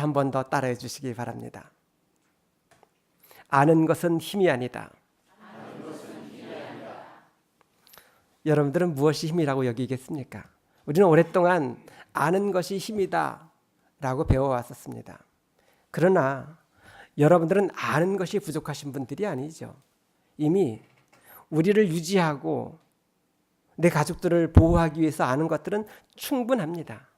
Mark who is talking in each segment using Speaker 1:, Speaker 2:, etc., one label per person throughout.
Speaker 1: 한 번 더 따라해 주시기 바랍니다. 아는 것은 힘이 아니다. 여러분들은 무엇이 힘이라고 여기겠습니까? 우리는 오랫동안 아는 것이 힘이다 라고 배워왔었습니다. 그러나 여러분들은 아는 것이 부족하신 분들이 아니죠. 이미 우리를 유지하고 내 가족들을 보호하기 위해서 아는 것들은 충분합니다.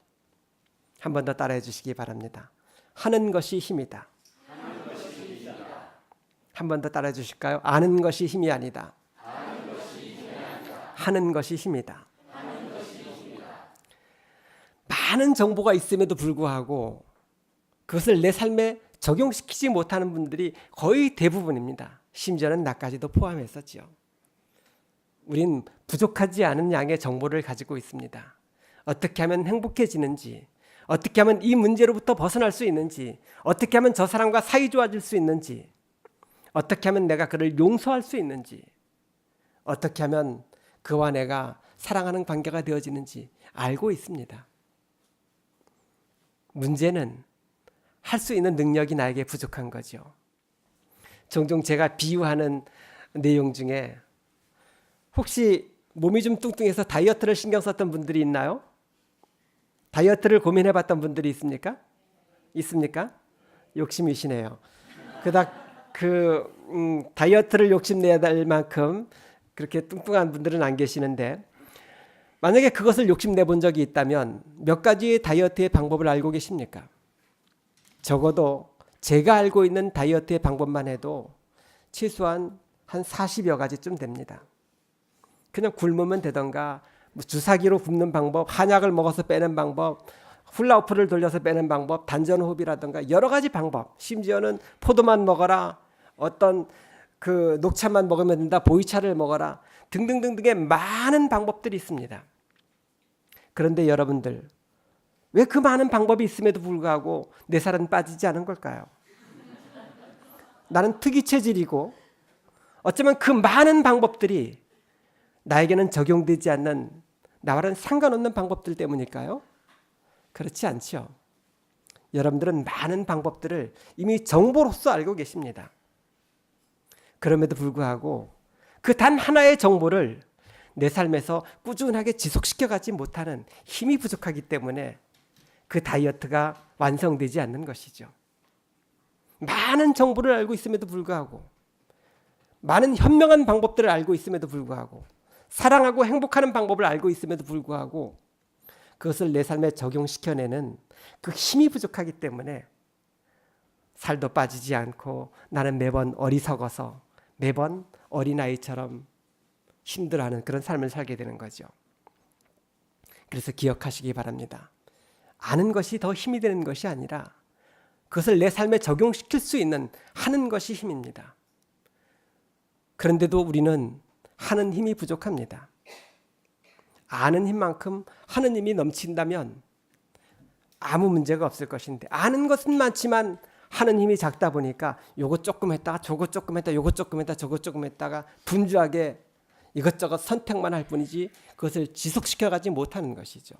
Speaker 1: 한 번 더 따라해 주시기 바랍니다. 하는 것이 힘이다. 한 번 더 따라해 주실까요? 아는 것이 힘이 아니다. 하는 것이 힘이다. 많은 정보가 있음에도 불구하고 그것을 내 삶에 적용시키지 못하는 분들이 거의 대부분입니다. 심지어는 나까지도 포함했었지요. 우린 부족하지 않은 양의 정보를 가지고 있습니다. 어떻게 하면 행복해지는지, 어떻게 하면 이 문제로부터 벗어날 수 있는지, 어떻게 하면 저 사람과 사이 좋아질 수 있는지, 어떻게 하면 내가 그를 용서할 수 있는지, 어떻게 하면 그와 내가 사랑하는 관계가 되어지는지 알고 있습니다. 문제는 할 수 있는 능력이 나에게 부족한 거죠. 종종 제가 비유하는 내용 중에 혹시 몸이 좀 뚱뚱해서 다이어트를 신경 썼던 분들이 있나요? 다이어트를 고민해 봤던 분들이 있습니까? 있습니까? 욕심이시네요. 그닥 그 음, 다이어트를 욕심내야 될 만큼 그렇게 뚱뚱한 분들은 안 계시는데 만약에 그것을 욕심내 본 적이 있다면 몇 가지의 다이어트의 방법을 알고 계십니까? 적어도 제가 알고 있는 다이어트의 방법만 해도 최소한 한 40여 가지쯤 됩니다. 그냥 굶으면 되던가 뭐 주사기로 굶는 방법, 한약을 먹어서 빼는 방법, 훌라후프를 돌려서 빼는 방법, 단전 호흡이라든가 여러 가지 방법, 심지어는 포도만 먹어라, 어떤 그 녹차만 먹으면 된다, 보이차를 먹어라 등등등등의 많은 방법들이 있습니다. 그런데 여러분들 왜 그 많은 방법이 있음에도 불구하고 내 살은 빠지지 않은 걸까요? 나는 특이 체질이고 어쩌면 그 많은 방법들이 나에게는 적용되지 않는 나와는 상관없는 방법들 때문일까요? 그렇지 않죠. 여러분들은 많은 방법들을 이미 정보로서 알고 계십니다. 그럼에도 불구하고 그 단 하나의 정보를 내 삶에서 꾸준하게 지속시켜 가지 못하는 힘이 부족하기 때문에 그 다이어트가 완성되지 않는 것이죠. 많은 정보를 알고 있음에도 불구하고 많은 현명한 방법들을 알고 있음에도 불구하고 사랑하고 행복하는 방법을 알고 있음에도 불구하고 그것을 내 삶에 적용시켜내는 그 힘이 부족하기 때문에 살도 빠지지 않고 나는 매번 어리석어서 매번 어린아이처럼 힘들어하는 그런 삶을 살게 되는 거죠. 그래서 기억하시기 바랍니다. 아는 것이 더 힘이 되는 것이 아니라 그것을 내 삶에 적용시킬 수 있는 하는 것이 힘입니다. 그런데도 우리는 하는 힘이 부족합니다. 아는 힘만큼 하는 힘이 넘친다면 아무 문제가 없을 것인데 아는 것은 많지만 하는 힘이 작다 보니까 요거 조금 했다가 저거 조금 했다 요거 조금 했다 저거 조금 했다가 분주하게 이것저것 선택만 할 뿐이지 그것을 지속시켜 가지 못하는 것이죠.